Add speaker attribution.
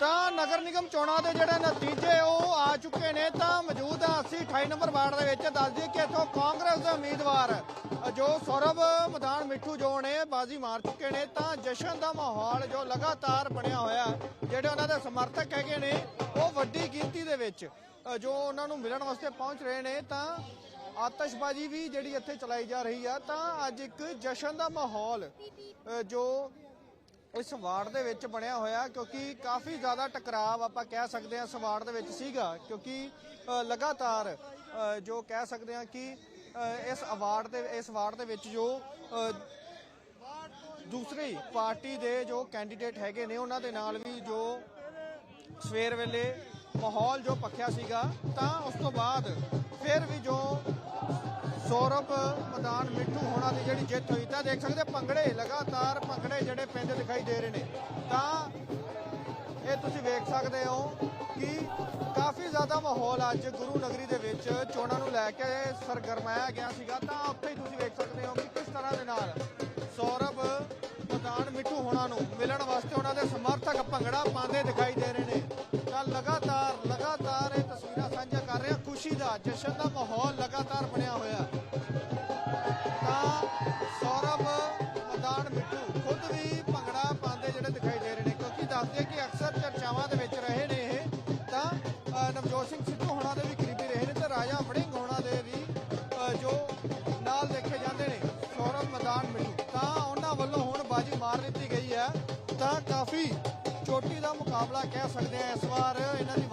Speaker 1: ਤਾਂ ਨਗਰ ਨਿਗਮ ਚੋਣਾਂ ਦੇ ਜਿਹੜੇ ਨਤੀਜੇ ਉਹ ਆ ਚੁੱਕੇ ਨੇ, ਤਾਂ ਮੌਜੂਦ ਆ ਅਸੀਂ 28 ਨੰਬਰ ਵਾਰਡ ਦੇ ਵਿੱਚ। ਦੱਸ ਦਈਏ ਕਿ ਇੱਥੋਂ ਕਾਂਗਰਸ ਦੇ ਉਮੀਦਵਾਰ ਜੋ ਸੌਰਵ, ਮਦਾਨ ਮਿੱਠੂ ਜੋ ਨੇ, ਬਾਜ਼ੀ ਮਾਰ ਚੁੱਕੇ ਨੇ, ਤਾਂ ਜਸ਼ਨ ਦਾ ਮਾਹੌਲ ਜੋ ਲਗਾਤਾਰ ਬਣਿਆ ਹੋਇਆ, ਜਿਹੜੇ ਉਹਨਾਂ ਦੇ ਸਮਰਥਕ ਹੈਗੇ ਨੇ, ਉਹ ਵੱਡੀ ਗਿਣਤੀ ਦੇ ਵਿੱਚ ਜੋ ਉਹਨਾਂ ਨੂੰ ਮਿਲਣ ਵਾਸਤੇ ਪਹੁੰਚ ਰਹੇ ਨੇ, ਤਾਂ ਆਤਸ਼ਬਾਜ਼ੀ ਵੀ ਜਿਹੜੀ ਇੱਥੇ ਚਲਾਈ ਜਾ ਰਹੀ ਆ, ਤਾਂ ਅੱਜ ਇੱਕ ਜਸ਼ਨ ਦਾ ਮਾਹੌਲ ਜੋ ਇਸ ਵਾਰਡ ਦੇ ਵਿੱਚ ਬਣਿਆ ਹੋਇਆ ਕਿਉਂਕਿ ਕਾਫੀ ਜ਼ਿਆਦਾ ਟਕਰਾਵ ਆਪਾਂ ਕਹਿ ਸਕਦੇ ਹਾਂ ਇਸ ਵਾਰਡ ਦੇ ਵਿੱਚ ਸੀਗਾ ਕਿਉਂਕਿ ਲਗਾਤਾਰ ਜੋ ਕਹਿ ਸਕਦੇ ਹਾਂ ਕਿ ਇਸ ਅਵਾਰਡ ਦੇ, ਇਸ ਵਾਰਡ ਦੇ ਵਿੱਚ ਜੋ ਦੂਸਰੀ ਪਾਰਟੀ ਦੇ ਜੋ ਕੈਂਡੀਡੇਟ ਹੈਗੇ ਨੇ ਉਹਨਾਂ ਦੇ ਨਾਲ ਵੀ ਜੋ ਸਵੇਰ ਵੇਲੇ ਮਾਹੌਲ ਜੋ ਪੱਖਿਆ ਸੀਗਾ, ਤਾਂ ਉਸ ਤੋਂ ਬਾਅਦ ਫਿਰ ਵੀ ਜੋ ਸੌਰਵ ਪ੍ਰਧਾਨ ਮਿੱਠੂ ਹੋਣਾ ਦੀ ਜਿਹੜੀ ਜਿੱਤ ਹੋਈ, ਤਾਂ ਦੇਖ ਸਕਦੇ ਭੰਗੜੇ ਲਗਾ ਪੈਂਦੇ ਦਿਖਾਈ ਦੇ ਰਹੇ ਨੇ। ਤਾਂ ਇਹ ਤੁਸੀਂ ਵੇਖ ਸਕਦੇ ਹੋ ਕਿ ਕਾਫੀ ਜ਼ਿਆਦਾ ਮਾਹੌਲ ਅੱਜ ਗੁਰੂ ਨਗਰੀ ਦੇ ਵਿੱਚ ਚੋਣਾਂ ਨੂੰ ਲੈ ਕੇ ਸਰਗਰਮਾਇਆ ਗਿਆ ਸੀਗਾ। ਤਾਂ ਉੱਥੇ ਹੀ ਤੁਸੀਂ ਵੇਖ ਸਕਦੇ ਹੋ ਕਿ ਕਿਸ ਤਰ੍ਹਾਂ ਦੇ ਨਾਲ ਸੌਰਵ ਮੈਦਾਨ ਮਿੱਠੂ ਹੋਣਾ ਨੂੰ ਮਿਲਣ ਵਾਸਤੇ ਉਹਨਾਂ ਦੇ ਸਮਰਥਕ ਭੰਗੜਾ ਪਾਉਂਦੇ ਦਿਖਾਈ ਦੇ ਰਹੇ ਨੇ। ਤਾਂ ਲਗਾਤਾਰ ਲਗਾਤਾਰ ਇਹ ਤਸਵੀਰਾਂ ਸਾਂਝਾ ਕਰ ਰਹੇ ਹਾਂ ਖੁਸ਼ੀ ਦਾ, ਜਸ਼ਨ ਦਾ ਮਾਹੌਲ ਲਗਾਤਾਰ ਬਣਿਆ ਹੋਇਆ। ਤਾਂ ਸੌਰਭ ਵੀ ਚੋਟੀ ਦਾ ਮੁਕਾਬਲਾ ਕਹਿ ਸਕਦੇ ਆ ਇਸ ਵਾਰ ਇਹਨਾਂ ਦੀ